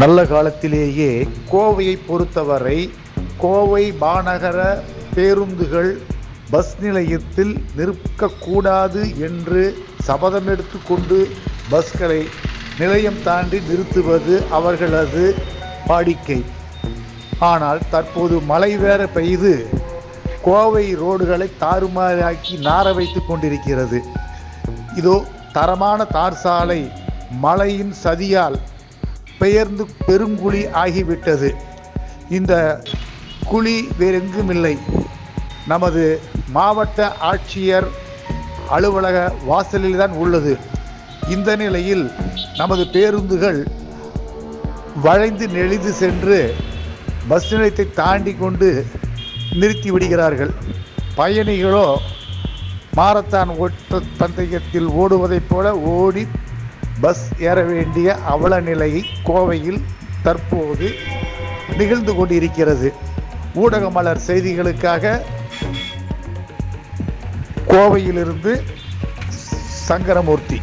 நல்ல காலத்திலேயே கோவையை பொறுத்தவரை கோவை மாநகர பேருந்துகள் பஸ் நிலையத்தில் நிற்கக்கூடாது என்று சபதம் எடுத்துக்கொண்டு பஸ்களை நிலையம் தாண்டி நிறுத்துவது அவர்களது வாடிக்கை. ஆனால் தற்போது மழை வேற பெய்து கோவை ரோடுகளை தாறுமாறாக்கி நார வைத்து கொண்டிருக்கிறது. இதோ தரமான தார் சாலை மழையின் சதியால் பெயர்ந்து பெருங்குழி ஆகிவிட்டது. இந்த குழி வேறெங்குமில்லை. நமது மாவட்ட ஆட்சியர் அலுவலக வாசலில் தான் உள்ளது. இந்த நிலையில் நமது பேருந்துகள் வளைந்து நெளிந்து சென்று பஸ் நிலையத்தை தாண்டி கொண்டு நிறுத்தி விடுகிறார்கள் பயணிகளோ மாரத்தான் ஓட்ட பந்தயத்தில் ஓடுவதைப் போல ஓடி பஸ் ஏற வேண்டிய அவல நிலை கோவையில் தற்போது நிகழ்ந்து கொண்டிருக்கிறது. ஊடகமலர் செய்திகளுக்காக கோவையிலிருந்து சங்கரமூர்த்தி.